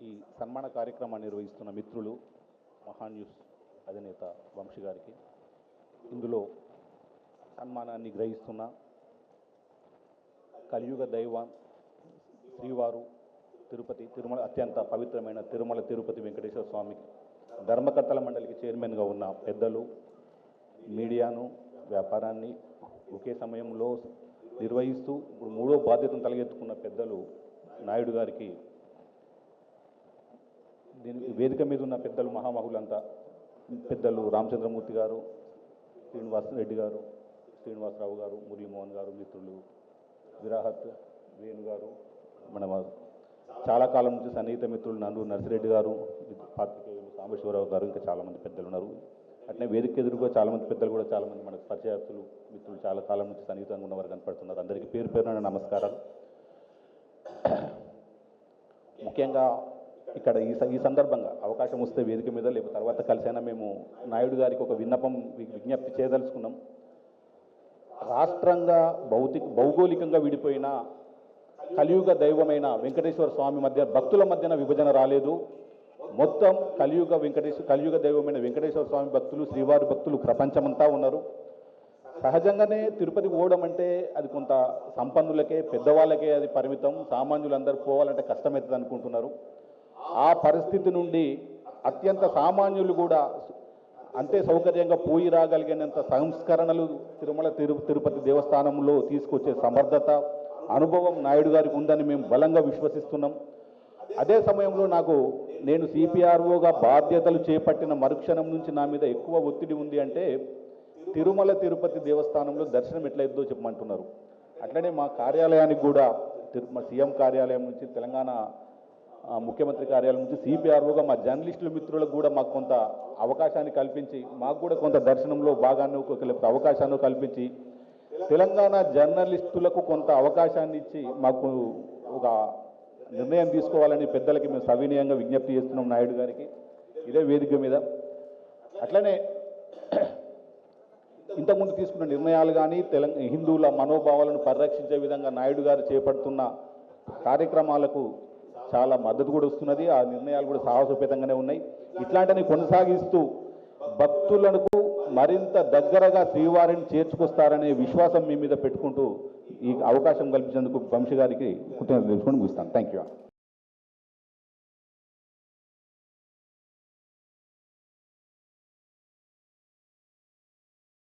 ఈ సన్మాన కార్యక్రమాన్ని నిర్వహిస్తున్న మిత్రులు మహాన్యూస్ అధినేత వంశీ గారికి. ఇందులో సన్మానాన్ని గ్రహిస్తున్న కలియుగ దైవం శ్రీవారు తిరుపతి తిరుమల అత్యంత పవిత్రమైన తిరుమల తిరుపతి వెంకటేశ్వర స్వామి ధర్మకర్తల మండలికి చైర్మన్గా ఉన్న పెద్దలు మీడియాను వ్యాపారాన్ని ఒకే సమయంలో నిర్వహిస్తూ ఇప్పుడు మూడో బాధ్యతను తలగెత్తుకున్న పెద్దలు నాయుడు గారికి దీని వేదిక మీద ఉన్న పెద్దలు మహామహులంతా పెద్దలు రామచంద్రమూర్తి గారు శ్రీనివాస్ రెడ్డి గారు శ్రీనివాసరావు గారు మురళీమోహన్ గారు మిత్రులు విరాహత్ వేణు గారు మన చాలా కాలం నుంచి సన్నిహిత మిత్రులు నన్ను నర్సిరెడ్డి గారు పాత్రికేయులు సాంబశివరావు గారు ఇంకా చాలామంది పెద్దలు ఉన్నారు. అట్లనే వేదిక ఎదురుగా చాలామంది పెద్దలు కూడా చాలామంది మనకు పరిచయాస్తులు మిత్రులు చాలా కాలం నుంచి సన్నిహితంగా ఉన్నవారు కనపడుతున్నారు. అందరికీ పేరు పేరున నమస్కారాలు. ముఖ్యంగా ఇక్కడ ఈ స- ఈ సందర్భంగా అవకాశం వస్తే వేదిక మీద లేకపోతే తర్వాత కలిసైనా మేము నాయుడు గారికి ఒక విన్నపం వి- విజ్ఞప్తి చేయదలుచుకున్నాం. రాష్ట్రంగా భౌతిక భౌగోళికంగా విడిపోయిన కలియుగ దైవమైన వెంకటేశ్వర స్వామి మధ్య భక్తుల మధ్యన విభజన రాలేదు. మొత్తం కలియుగ వెంకటేశ్వర కలియుగ దైవమైన వెంకటేశ్వర స్వామి భక్తులు శ్రీవారి భక్తులు ప్రపంచమంతా ఉన్నారు. సహజంగానే తిరుపతి పోవడం అంటే అది కొంత సంపన్నులకే పెద్దవాళ్ళకే అది పరిమితం. సామాన్యులందరూ పోవాలంటే కష్టమవుతుంది అనుకుంటున్నారు ఆ పరిస్థితి నుండి అత్యంత సామాన్యులు కూడా అంతే సౌకర్యంగా పోయి రాగలిగినంత సంస్కరణలు తిరుమల తిరు తిరుపతి దేవస్థానంలో తీసుకొచ్చే సమర్థత అనుభవం నాయుడు గారికి ఉందని మేము బలంగా విశ్వసిస్తున్నాం. అదే సమయంలో నాకు నేను సిపిఆర్ఓగా బాధ్యతలు చేపట్టిన మరుక్షణం నుంచి నా మీద ఎక్కువ ఒత్తిడి ఉంది అంటే తిరుమల తిరుపతి దేవస్థానంలో దర్శనం ఎట్లయిద్దో చెప్పమంటున్నారు. అట్లనే మా కార్యాలయానికి కూడా తిరు- మా సీఎం కార్యాలయం నుంచి తెలంగాణ ముఖ్యమంత్రి కార్యాలయం నుంచి సిపిఆర్ఓగా మా జర్నలిస్టుల మిత్రులకు కూడా మాకు కొంత అవకాశాన్ని కల్పించి మాకు కూడా కొంత దర్శనంలో భాగాన్ని ఒక- లేకపోతే అవకాశాన్ని కల్పించి తెలంగాణ జర్నలిస్టులకు కొంత అవకాశాన్ని ఇచ్చి మాకు ఒక నిర్ణయం తీసుకోవాలని పెద్దలకి మేము సవినయంగా విజ్ఞప్తి చేస్తున్నాం నాయుడు గారికి. ఇదే వేదిక మీద. అట్లనే ఇంతకుముందు తీసుకున్న నిర్ణయాలు కానీ తెలంగాణ హిందువుల మనోభావాలను పరిరక్షించే విధంగా నాయుడు గారు చేపడుతున్న కార్యక్రమాలకు చాలా మద్దతు కూడా వస్తున్నది. ఆ నిర్ణయాలు కూడా సాహసోపేతంగానే ఉన్నాయి. ఇట్లాంటివి కొనసాగిస్తూ భక్తులకు మరింత దగ్గరగా శ్రీవారిని చేర్చుకొస్తారనే విశ్వాసం మీ మీద పెట్టుకుంటూ ఈ అవకాశం కల్పించినందుకు వంశీ గారికి కృతజ్ఞతలు తెలుసుకొని ముగిస్తాను. Thank you